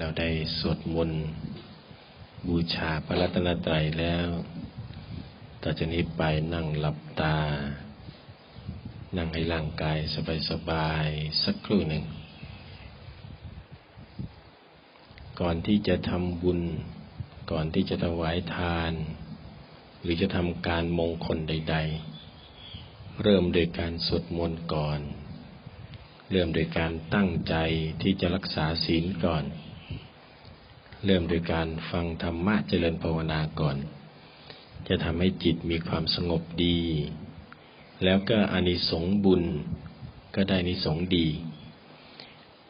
เราได้สวดมนต์บูชาพระรัตนตรัยแล้ว ต่อจากนี้ไปนั่งหลับตา นั่งให้ร่างกายสบายๆสักครู่หนึ่ง ก่อนที่จะทำบุญ ก่อนที่จะถวายทาน หรือจะทำการมงคลใด ๆ เริ่มโดยการสวดมนต์ก่อน เริ่มโดยการตั้งใจที่จะรักษาศีลก่อน เริ่มโดยการฟังธรรมะเจริญภาวนาก่อน จะทำให้จิตมีความสงบดี แล้วก็อานิสงบุญก็ได้อานิสงดี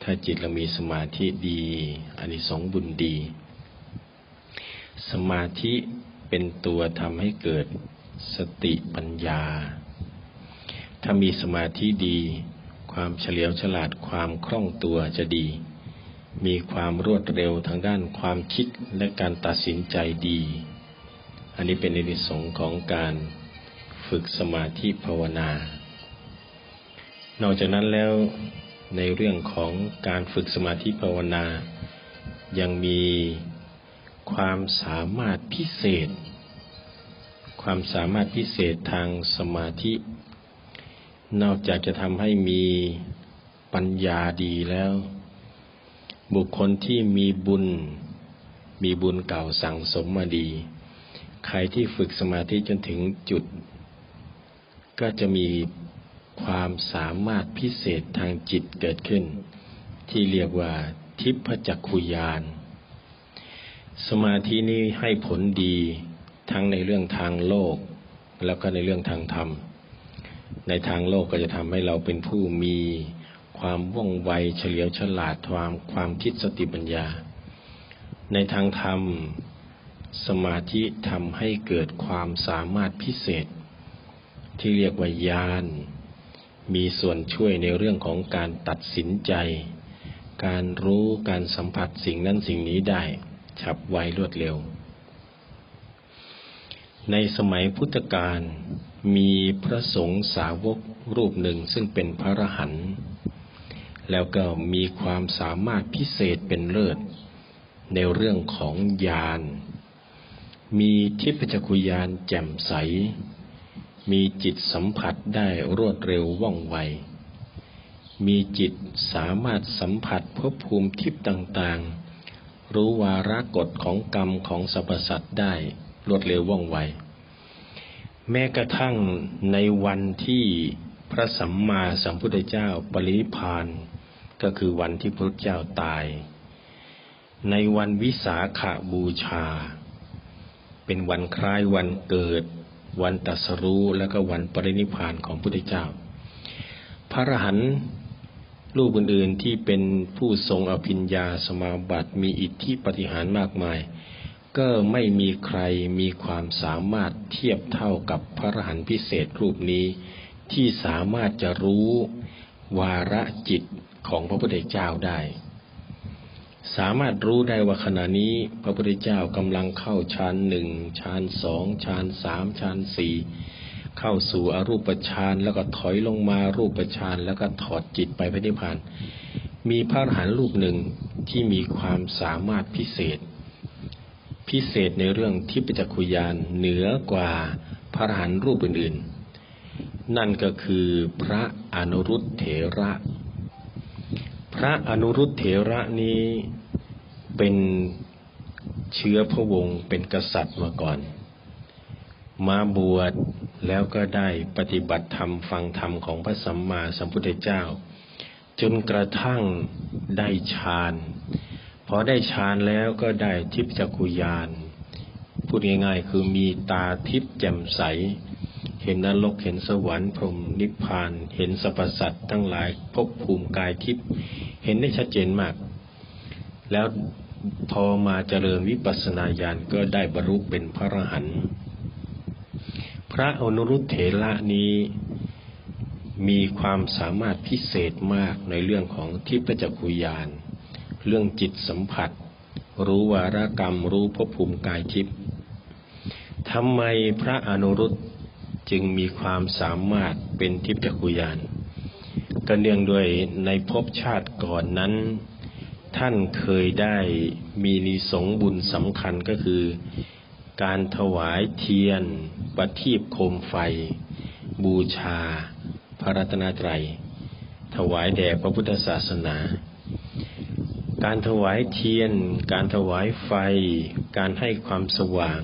ถ้าจิตเรามีสมาธิดีอานิสงบุญดี สมาธิเป็นตัวทำให้เกิดสติปัญญา ถ้ามีสมาธิดี ความเฉลียวฉลาดความคล่องตัวจะดี มีความรวดเร็วทางด้านความคิดและการตัดสินใจดี อันนี้เป็นอนิสงส์ของการฝึกสมาธิภาวนา นอกจากนั้นแล้วในเรื่องของการฝึกสมาธิภาวนา ยังมีความสามารถพิเศษ ความสามารถพิเศษทางสมาธิ นอกจากจะทำให้มีปัญญาดีแล้ว บุคคลที่มีบุญ มีบุญเก่าสั่งสมมาดี ใครที่ฝึกสมาธิจนถึงจุด ก็จะมีความสามารถพิเศษทางจิตเกิดขึ้น ที่เรียกว่าทิพจักขุยานสมาธินี้ให้ผลดีทั้งในเรื่องทางโลก แล้วก็ในเรื่องทางธรรม ในทางโลกก็จะทำให้เราเป็นผู้มี ความว่องไวเฉลียวฉลาดความความคิดสติปัญญา ในทางธรรม สมาธิทำให้เกิดความสามารถพิเศษ ที่เรียกว่าญาณมีส่วนช่วยในเรื่องของการตัดสินใจ การรู้การสัมผัสสิ่งนั้นสิ่งนี้ได้ ฉับไวรวดเร็ว ในสมัยพุทธกาลมีพระสงฆ์สาวกรูปหนึ่งซึ่งเป็นพระรหันต์ แล้วก็มีความสามารถพิเศษเป็นเลิศ ในเรื่องของญาณมีทิพจักุยานแจ่มใส มีจิตสัมผัสได้รวดเร็วว่องไว มีจิตสามารถสัมผัสภพภูมิทิพย์ต่างๆ รู้วาระกฎของกรรมของสรรพสัตว์ได้รวดเร็วว่องไว แม้กระทั่งในวันที่พระสัมมาสัมพุทธเจ้าปริพพาน ก็คือวันที่พระเจ้าตาย ในวันวิสาขาบูชา เป็นวันคล้ายวันเกิด วันตรัสรู้และก็วันปรินิพพานของพุทธเจ้า พระอรหันต์รูปอื่นๆที่เป็นผู้ทรงอภิญญาสมาบัติมีอิทธิปฏิหารมากมาย ก็ไม่มีใครมีความสามารถเทียบเท่ากับพระอรหันต์พิเศษรูปนี้ที่สามารถจะรู้วาระจิต ของพระพุทธเจ้าได้ สามารถรู้ได้ว่าขณะนี้พระพุทธเจ้ากำลังเข้าฌานหนึ่งฌานสองฌานสามฌานสี่เข้าสู่อรูปฌานแล้วก็ถอยลงมารูปฌานแล้วก็ถอดจิตไปพระนิพพานมีพระอรหันต์รูปหนึ่งที่มีความสามารถพิเศษ พิเศษในเรื่องทิพจักขุยานเหนือกว่าพระอรหันต์รูปอื่นๆ นั่นก็คือพระอนุรุตเถระ พระอนุรุตเถระนี้เป็นเชื้อพระวงศ์เป็นกษัตริย์มาก่อน มาบวชแล้วก็ได้ปฏิบัติธรรมฟังธรรมของพระสัมมาสัมพุทธเจ้า จนกระทั่งได้ฌานพอได้ฌานแล้วก็ได้ทิพจักุยานพูดง่ายๆ คือมีตาทิพยแจ่มใส เห็นนรกเห็นสวรรค์พรหมนิพพาน เห็นสรรพสัตว์ทั้งหลายภพภูมิกายทิพย์เห็นได้ชัดเจนมาก แล้วพอมาเจริญวิปัสสนาญาณก็ได้บรรลุเป็นพระอรหันต์พระอนุรุตเถระนี้มีความสามารถพิเศษมากในเรื่องของทิพจักขุยาน เรื่องจิตสัมผัส รู้วารกรรมรู้ภพภูมิกายทิพย์ทำไมพระอนุรุต จึงมีความสามารถเป็นทิพจักขุยานก็เนื่องด้วยในภพชาติก่อนนั้น ท่านเคยได้มีนิสงบุญสำคัญก็คือ การถวายเทียน ประทีปโคมไฟ บูชา พระรัตนตรัย ถวายแด่พระพุทธศาสนา การถวายเทียน การถวายไฟ การให้ความสว่าง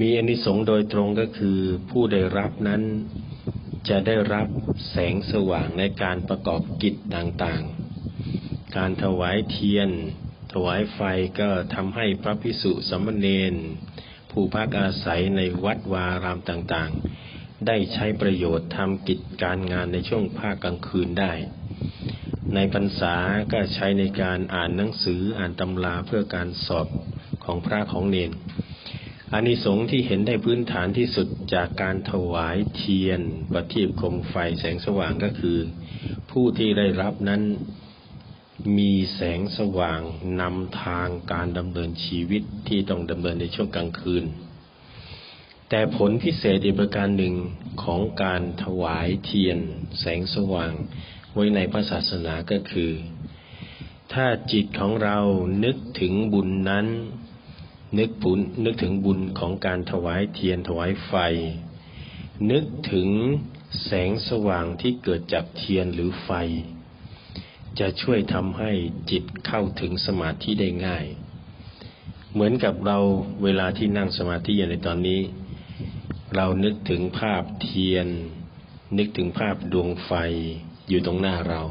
มีอนิสงส์โดยตรงก็คือผู้ได้รับนั้นจะได้รับแสงสว่างในการประกอบกิจต่างๆ การถวายเทียน ถวายไฟก็ทำให้พระพิสุสมณเณรผู้พักอาศัยในวัดวารามต่างๆ ได้ใช้ประโยชน์ทำกิจการงานในช่วงภาคกลางคืนได้ ในพรรษาก็ใช้ในการอ่านหนังสืออ่านตำราเพื่อการสอบของพระของเนน อานิสงส์ที่เห็นได้พื้นฐานที่สุดจากการถวายเทียนประทีปคมไฟแสงสว่างก็คือ ผู้ที่ได้รับนั้นมีแสงสว่างนำทางการดำเนินชีวิตที่ต้องดำเนินในช่วงกลางคืน แต่ผลพิเศษอีกประการหนึ่งของการถวายเทียน แสงสว่าง ไว้ในพระศาสนาก็คือ ถ้าจิตของเรานึกถึงบุญนั้น นึกบุญนึกถึงบุญของการถวายเทียนถวายไฟ นึกถึงแสงสว่างที่เกิดจากเทียนหรือไฟ จะช่วยทำให้จิตเข้าถึงสมาธิได้ง่าย เหมือนกับเราเวลาที่นั่งสมาธิอย่างในตอนนี้ เรานึกถึงภาพเทียน นึกถึงภาพดวงไฟอยู่ตรงหน้าเรา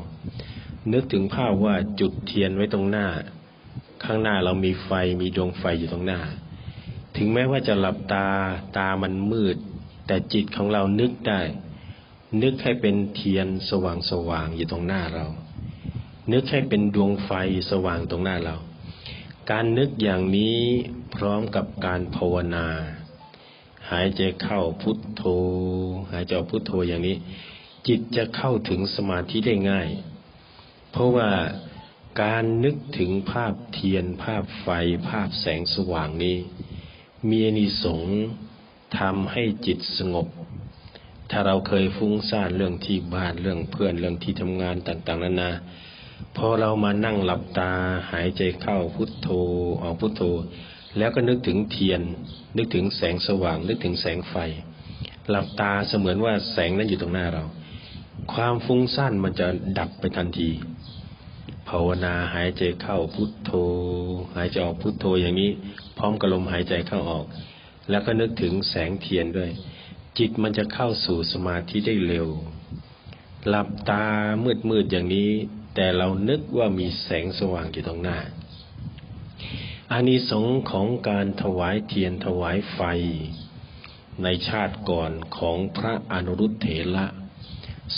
นึกถึงภาพว่าจุดเทียนไว้ตรงหน้า ข้างหน้าเรามีไฟมีดวงไฟอยู่ตรงหน้า ถึงแม้ว่าจะหลับตาตามันมืด แต่จิตของเรานึกได้ นึกให้เป็นเทียนสว่างสว่างอยู่ตรงหน้าเรา นึกให้เป็นดวงไฟสว่างตรงหน้าเรา การนึกอย่างนี้พร้อมกับการภาวนา หายใจเข้าพุทโธ หายใจออกพุทโธอย่างนี้ จิตจะเข้าถึงสมาธิได้ง่าย เพราะว่า การนึกถึงภาพเทียนภาพไฟภาพแสงสว่างนี้ มีนิสงทำให้จิตสงบ ถ้าเราเคยฟุ้งซ่านเรื่องที่บ้านเรื่องเพื่อนเรื่องที่ทำงานต่างๆนานาพอเรามานั่งหลับตาหายใจเข้าพุทโธออกพุทโธ แล้วก็นึกถึงเทียน นึกถึงแสงสว่าง นึกถึงแสงไฟ หลับตาเสมือนว่าแสงนั้นอยู่ตรงหน้าเรา ความฟุ้งซ่านมันจะดับไปทันที ภาวนาหายใจเข้าพุทโธ หายใจออกพุทโธอย่างนี้ พร้อมกับลมหายใจเข้าออก แล้วก็นึกถึงแสงเทียนด้วย จิตมันจะเข้าสู่สมาธิได้เร็ว หลับตามืดมืดอย่างนี้ แต่เรานึกว่ามีแสงสว่างอยู่ตรงหน้าอานิสงส์ของการถวายเทียนถวายไฟ ในชาติก่อนของพระอนุรุตเถระ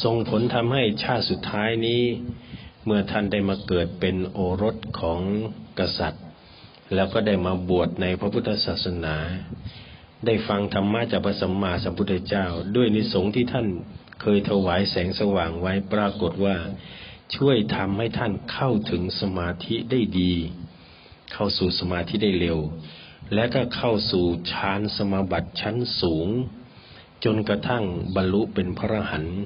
ส่งผลทำให้ชาติสุดท้ายนี้ เมื่อท่านได้มาเกิดเป็นโอรสของกษัตริย์ แล้วก็ได้มาบวชในพระพุทธศาสนา ได้ฟังธรรมะจากพระสัมมาสัมพุทธเจ้า ด้วยนิสงที่ท่านเคยถวายแสงสว่างไว้ปรากฏว่าช่วยทำให้ท่านเข้าถึงสมาธิได้ดี เข้าสู่สมาธิได้เร็ว และก็เข้าสู่ฌานสมาบัติชั้นสูง จนกระทั่งบรรลุเป็นพระอรหันต์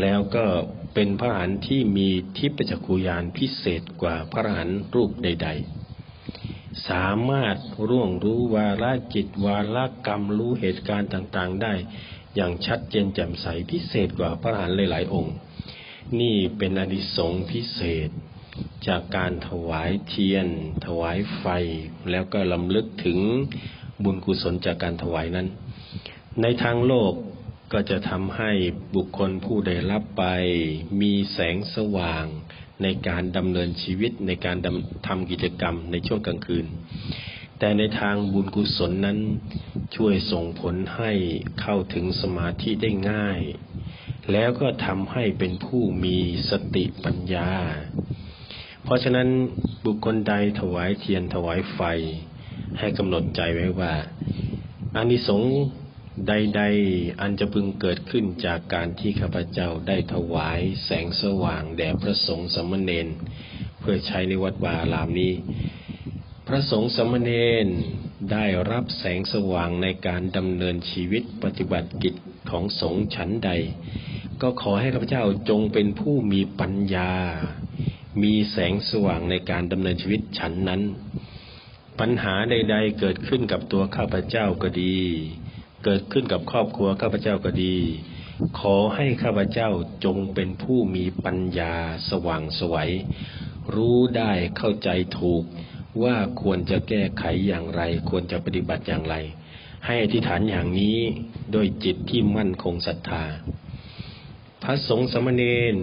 แล้วก็เป็นพระหันที่มีทิพยจักขุยานพิเศษกว่าพระหันรูปใด ๆ สามารถร่วงรู้วาระจิตวาระกรรมรู้เหตุการณ์ต่างๆ ได้ อย่างชัดเจนแจ่มใสพิเศษกว่าพระหันหลายๆ องค์ นี่เป็นอนิสงส์พิเศษ จากการถวายเทียน ถวายไฟ แล้วก็ลำลึกถึงบุญกุศลจากการถวายนั้น ในทางโลก ก็จะทำให้บุคคลผู้ได้รับไป มีแสงสว่างในการดำเนินชีวิตในการทำกิจกรรมในช่วงกลางคืน แต่ในทางบุญกุศลนั้นช่วยส่งผลให้เข้าถึงสมาธิได้ง่าย แล้วก็ทำให้เป็นผู้มีสติปัญญา เพราะฉะนั้นบุคคลใดถวายเทียนถวายไฟ ให้กำหนดใจไว้ว่าอานิสงส์ ใดๆ อันจะพึงเกิดขึ้นจากการที่ข้าพเจ้าได้ถวายแสงสว่างแด่พระสงฆ์สมณเณรเพื่อใช้ในวัดวาลามนี้ พระสงฆ์สมณเณรได้รับแสงสว่างในการดำเนินชีวิตปฏิบัติกิจของสงฆ์ชั้นใด ก็ขอให้ข้าพเจ้าจงเป็นผู้มีปัญญา มีแสงสว่างในการดำเนินชีวิตฉันนั้น ปัญหาใด ๆ เกิดขึ้นกับตัวข้าพเจ้าก็ดี เกิดขึ้นกับครอบครัวข้าพเจ้าก็ดี ขอให้ข้าพเจ้าจงเป็นผู้มีปัญญาสว่างไสวยรู้ได้เข้าใจถูกว่าควรจะแก้ไขอย่างไร ควรจะปฏิบัติอย่างไร ให้อธิษฐานอย่างนี้โดยจิตที่มั่นคงศรัทธา พระสงฆ์สมเณร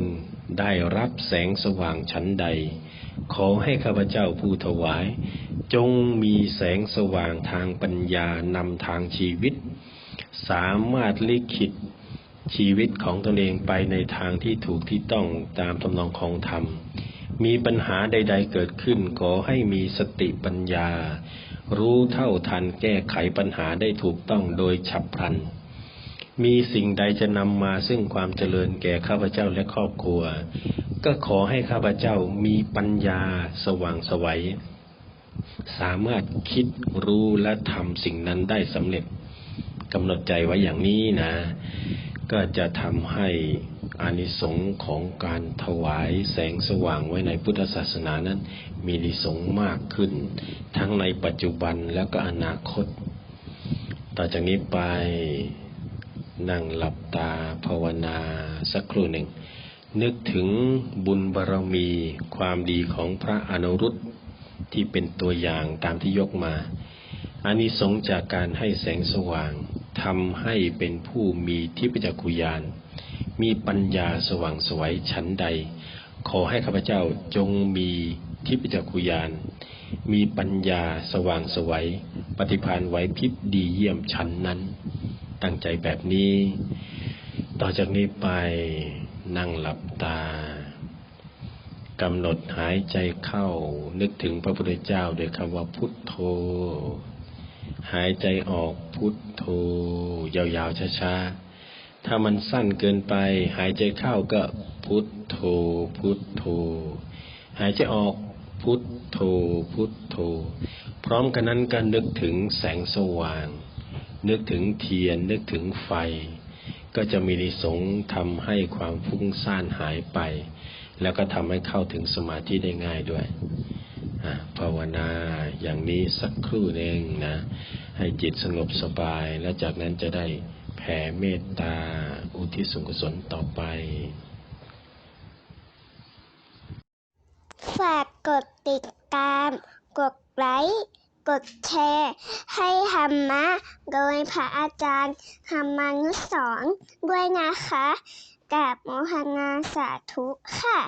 ได้รับแสงสว่างชั้นใด ขอให้ข้าพเจ้าผู้ถวาย จงมีแสงสว่างทางปัญญานำทางชีวิต สามารถลิขิตชีวิตของตนเองไปในทางที่ถูกที่ต้องตามทำนองของธรรม มีปัญหาใด ๆ เกิดขึ้นขอให้มีสติปัญญา รู้เท่าทันแก้ไขปัญหาได้ถูกต้องโดยฉับพลัน มีสิ่งใดจะนำมาซึ่งความเจริญแก่ข้าพเจ้าและครอบครัว ก็ขอให้ข้าพเจ้ามีปัญญาสว่างสวัย สามารถคิดรู้และทำสิ่งนั้นได้สำเร็จกำหนดใจไว้อย่างนี้นะ ก็จะทำให้อานิสงส์ของการถวายแสงสว่างไว้ในพุทธศาสนานั้น มีนิสงส์มากขึ้น ทั้งในปัจจุบันแล้วก็อนาคต ต่อจากนี้ไปนั่งหลับตาภาวนาสักครู่หนึ่ง นึกถึงบุญบารมีความดีของพระอนุรุต ที่เป็นตัวอย่างตามที่ยกมาอานิสงส์จากการให้แสงสว่างทำให้เป็นผู้มีทิพยจักขุยาน มีปัญญาสว่างสวัยชั้นใด ขอให้ข้าพเจ้าจงมีทิพยจักขุยาน มีปัญญาสว่างสวัยปฏิภาณไหวพริบดีเยี่ยมชั้นนั้น ตั้งใจแบบนี้ ต่อจากนี้ไปนั่งหลับตา กำหนดหายใจเข้า นึกถึงพระพุทธเจ้าด้วยคำว่าพุทโธ หายใจออกพุทโธ ยาวๆช้าๆ ถ้ามันสั้นเกินไป หายใจเข้าก็พุทโธ พุทโธ หายใจออกพุทโธ พุทโธ พร้อมกันนั้นก็นึกถึงแสงสว่าง นึกถึงเทียน นึกถึงไฟ ก็จะมีนิสงทำให้ความฟุ้งซ่านหายไป แล้วก็ทำให้เข้าถึงสมาธิได้ง่ายด้วยภาวนาอย่างนี้สักครู่หนึ่งนะ ให้จิตสงบสบาย แล้วจากนั้นจะได้แผ่เมตตา อุทิศส่วนกุศลต่อไป ฝากกดติดตาม กดไลค์กดแชร์ให้ธรรมะ โดยพระอาจารย์ธรรมานุสรณ์ด้วยนะคะ กับโมหนาสาธุค่ะ